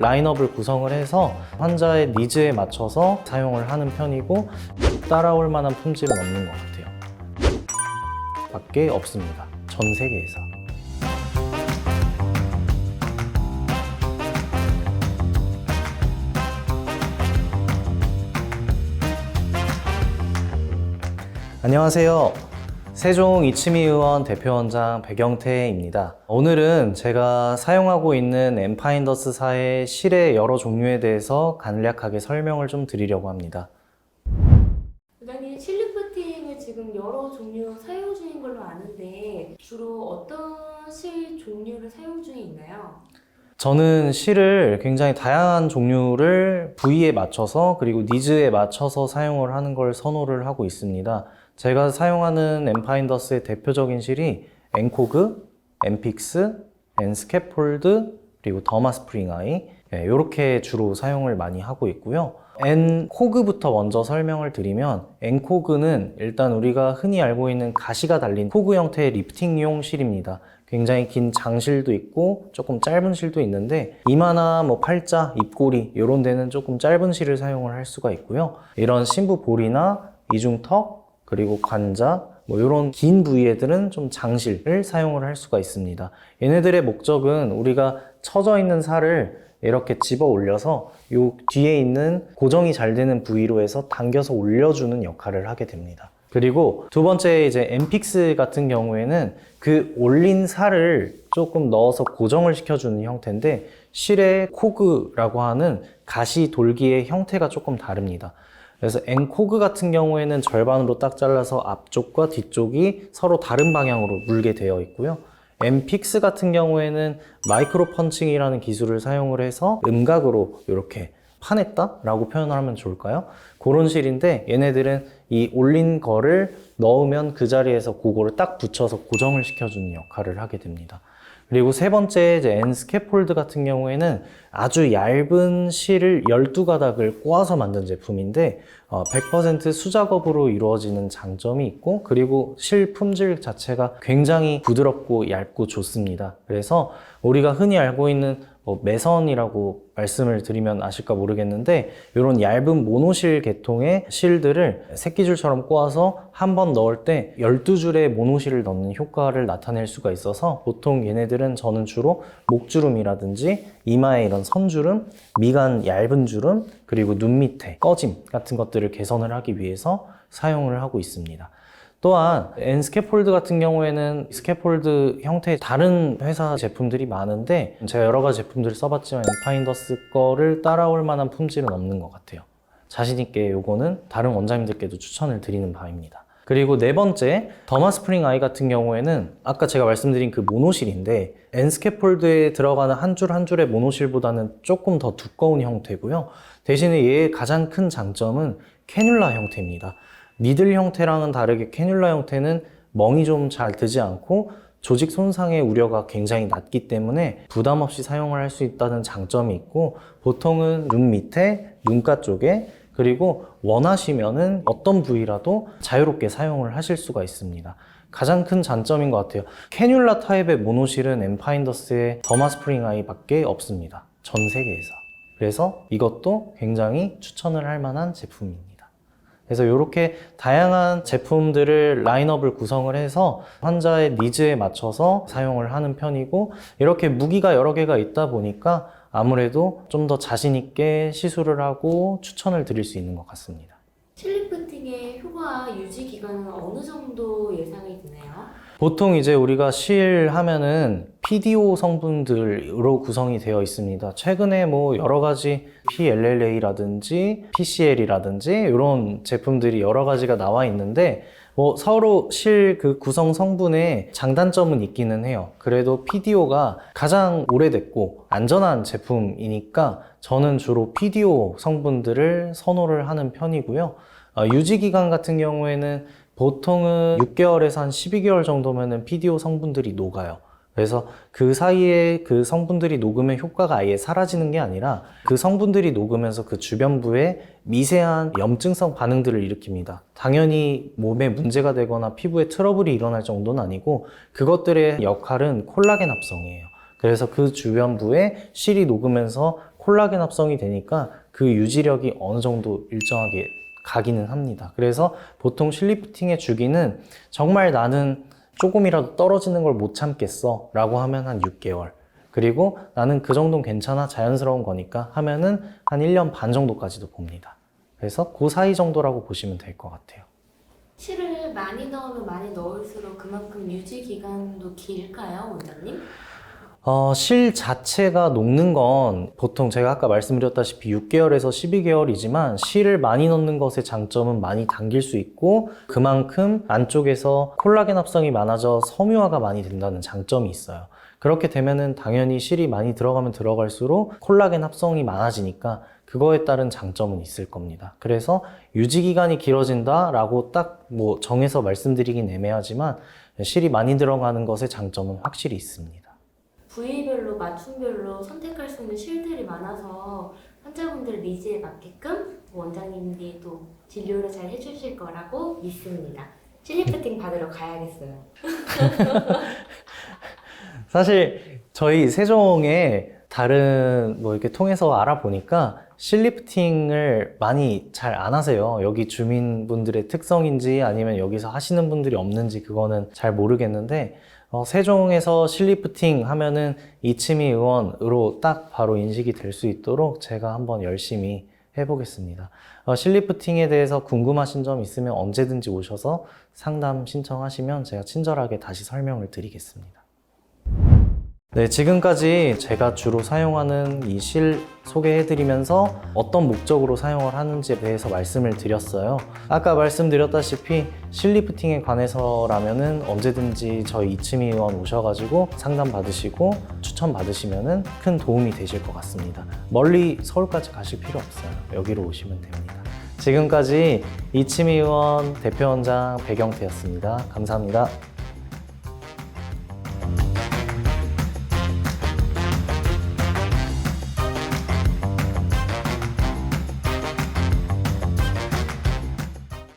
라인업을 구성을 해서 환자의 니즈에 맞춰서 사용을 하는 편이고 따라올 만한 품질은 없는 것 같아요. 밖에 없습니다. 전 세계에서. 안녕하세요. 세종 이치미 의원 대표원장 백영태입니다. 오늘은 제가 사용하고 있는 엠파인더스사의 실의 여러 종류에 대해서 간략하게 설명을 좀 드리려고 합니다. 부장님 실리프팅을 지금 여러 종류 사용 중인 걸로 아는데 주로 어떤 실 종류를 사용 중에 있나요? 저는 실을 굉장히 다양한 종류를 부위에 맞춰서 그리고 니즈에 맞춰서 사용을 하는 걸 선호를 하고 있습니다. 제가 사용하는 엠파인더스의 대표적인 실이 엔코그, 엔픽스, 엔스캐폴드, 그리고 더마 스프링 아이 이렇게 주로 사용을 많이 하고 있고요. 엔코그부터 먼저 설명을 드리면 엔코그는 일단 우리가 흔히 알고 있는 가시가 달린 코그 형태의 리프팅용 실입니다. 굉장히 긴 장실도 있고 조금 짧은 실도 있는데 이마나 뭐 팔자, 입꼬리 이런 데는 조금 짧은 실을 사용을 할 수가 있고요. 이런 심부 볼이나 이중턱 그리고 관자 뭐 이런 긴 부위애들은 좀 장실을 사용을 할 수가 있습니다. 얘네들의 목적은 우리가 처져 있는 살을 이렇게 집어 올려서 요 뒤에 있는 고정이 잘 되는 부위로 해서 당겨서 올려주는 역할을 하게 됩니다. 그리고 두 번째 이제 엠픽스 같은 경우에는 그 올린 살을 조금 넣어서 고정을 시켜주는 형태인데 실의 코그라고 하는 가시 돌기의 형태가 조금 다릅니다. 그래서 엔코그 같은 경우에는 절반으로 딱 잘라서 앞쪽과 뒤쪽이 서로 다른 방향으로 물게 되어 있고요. 엠픽스 같은 경우에는 마이크로 펀칭이라는 기술을 사용을 해서 음각으로 이렇게 파냈다라고 표현을 하면 좋을까요? 그런 실인데 얘네들은 이 올린 거를 넣으면 그 자리에서 그거를 딱 붙여서 고정을 시켜주는 역할을 하게 됩니다. 그리고 세 번째 이제 엔스캐폴드 같은 경우에는 아주 얇은 실을 12가닥을 꼬아서 만든 제품인데 어, 100% 수작업으로 이루어지는 장점이 있고 그리고 실 품질 자체가 굉장히 부드럽고 얇고 좋습니다. 그래서 우리가 흔히 알고 있는 뭐 매선이라고 말씀을 드리면 아실까 모르겠는데 이런 얇은 모노실 계통의 실들을 새끼줄처럼 꼬아서 한 번 넣을 때 12줄의 모노실을 넣는 효과를 나타낼 수가 있어서 보통 얘네들은 저는 주로 목주름이라든지 이마에 이런 선주름, 미간 얇은 주름, 그리고 눈 밑에 꺼짐 같은 것들을 개선을 하기 위해서 사용을 하고 있습니다. 또한 엔스캐폴드 같은 경우에는 스캐폴드 형태의 다른 회사 제품들이 많은데 제가 여러 가지 제품들을 써봤지만 엔파인더스 거를 따라올 만한 품질은 없는 것 같아요. 자신 있게 요거는 다른 원장님들께도 추천을 드리는 바입니다. 그리고 네 번째 더마 스프링 아이 같은 경우에는 아까 제가 말씀드린 그 모노실인데 엔스캐폴드에 들어가는 한 줄 한 줄의 모노실보다는 조금 더 두꺼운 형태고요. 대신에 얘의 가장 큰 장점은 캐뉼라 형태입니다. 니들 형태랑은 다르게 캐뉼라 형태는 멍이 좀 잘 드지 않고 조직 손상의 우려가 굉장히 낮기 때문에 부담 없이 사용을 할 수 있다는 장점이 있고 보통은 눈 밑에 눈가 쪽에 그리고 원하시면은 어떤 부위라도 자유롭게 사용을 하실 수가 있습니다. 가장 큰 장점인 것 같아요. 캐뉼라 타입의 모노실은 엠파인더스의 더마 스프링 아이밖에 없습니다. 전 세계에서. 그래서 이것도 굉장히 추천을 할 만한 제품입니다. 그래서 이렇게 다양한 제품들을 라인업을 구성을 해서 환자의 니즈에 맞춰서 사용을 하는 편이고 이렇게 무기가 여러 개가 있다 보니까 아무래도 좀 더 자신 있게 시술을 하고 추천을 드릴 수 있는 것 같습니다. 실리프팅의 효과 유지 기간은 어느 정도 예상이 되나요? 보통 이제 우리가 실 하면은 PDO 성분들로 구성이 되어 있습니다. 최근에 뭐 여러 가지 PLLA라든지 PCL이라든지 이런 제품들이 여러 가지가 나와 있는데 뭐 서로 실 그 구성 성분에 장단점은 있기는 해요. 그래도 PDO가 가장 오래됐고 안전한 제품이니까 저는 주로 PDO 성분들을 선호를 하는 편이고요. 어, 유지 기간 같은 경우에는 보통은 6개월에서 한 12개월 정도면은 PDO 성분들이 녹아요. 그래서 그 사이에 그 성분들이 녹으면 효과가 아예 사라지는 게 아니라 그 성분들이 녹으면서 그 주변부에 미세한 염증성 반응들을 일으킵니다. 당연히 몸에 문제가 되거나 피부에 트러블이 일어날 정도는 아니고 그것들의 역할은 콜라겐 합성이에요. 그래서 그 주변부에 실이 녹으면서 콜라겐 합성이 되니까 그 유지력이 어느 정도 일정하게 가기는 합니다. 그래서 보통 실리프팅의 주기는 정말 나는 조금이라도 떨어지는 걸 못 참겠어 라고 하면 한 6개월. 그리고 나는 그 정도는 괜찮아 자연스러운 거니까 하면은 한 1년 반 정도까지도 봅니다. 그래서 그 사이 정도라고 보시면 될 것 같아요. 실을 많이 넣으면 많이 넣을수록 그만큼 유지 기간도 길까요, 원장님? 어, 실 자체가 녹는 건 보통 제가 아까 말씀드렸다시피 6개월에서 12개월이지만 실을 많이 넣는 것의 장점은 많이 당길 수 있고 그만큼 안쪽에서 콜라겐 합성이 많아져 섬유화가 많이 된다는 장점이 있어요. 그렇게 되면은 당연히 실이 많이 들어가면 들어갈수록 콜라겐 합성이 많아지니까 그거에 따른 장점은 있을 겁니다. 그래서 유지 기간이 길어진다라고 딱 뭐 정해서 말씀드리긴 애매하지만 실이 많이 들어가는 것의 장점은 확실히 있습니다. 부위별로 맞춤별로 선택할 수 있는 실들이 많아서 환자분들 니즈에 맞게끔 원장님들이 또 진료를 잘 해주실 거라고 믿습니다. 실리프팅 받으러 가야겠어요. 사실 저희 세종에 다른 뭐 이렇게 통해서 알아보니까 실리프팅을 많이 잘 안 하세요. 여기 주민분들의 특성인지 아니면 여기서 하시는 분들이 없는지 그거는 잘 모르겠는데 어, 세종에서 실리프팅 하면은 이치미 의원으로 딱 바로 인식이 될 수 있도록 제가 한번 열심히 해보겠습니다. 어, 실리프팅에 대해서 궁금하신 점 있으면 언제든지 오셔서 상담 신청하시면 제가 친절하게 다시 설명을 드리겠습니다. 네, 지금까지 제가 주로 사용하는 이 실 소개해드리면서 어떤 목적으로 사용을 하는지에 대해서 말씀을 드렸어요. 아까 말씀드렸다시피 실리프팅에 관해서라면은 언제든지 저희 이치미 의원 오셔가지고 상담 받으시고 추천 받으시면은 큰 도움이 되실 것 같습니다. 멀리 서울까지 가실 필요 없어요. 여기로 오시면 됩니다. 지금까지 이치미 의원 대표원장 배경태였습니다. 감사합니다.